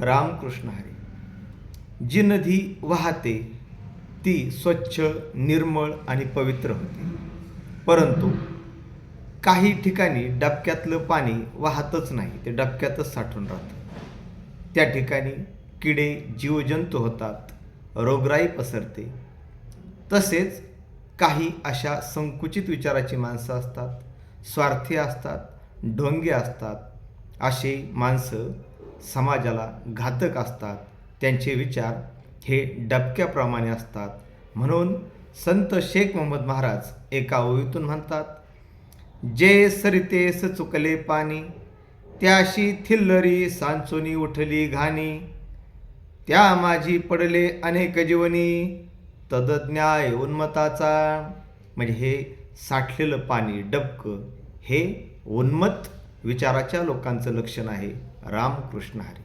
रामकृष्ण हरी. जी नदी वाहते ती स्वच्छ निर्मळ आणि पवित्र होते. परंतु काही ठिकाणी डबक्यातलं पाणी वाहतच नाही ते डबक्यातच साठून राहतं. त्या ठिकाणी किडे जीवजंतू होतात रोगराई पसरते. तसेच काही अशा संकुचित विचाराची माणसं असतात स्वार्थी असतात ढोंगे असतात असे माणसं समाजाला घातक असतात. त्यांचे विचार हे डबक्याप्रमाणे असतात. म्हणून संत शेख मोहम्मद महाराज एका ओळीतून म्हणतात जे सरितेस चुकले पाणी त्याशी थिल्लरी सांचोनी उठली घाणी. त्या माझी पडले अनेक जीवनी तदज्ञाय उन्मताचा म्हणजे हे साठलेलं पाणी डबकं हे उन्मत विचाराच्या लोकांचं लक्षण आहे. रामकृष्ण हरी.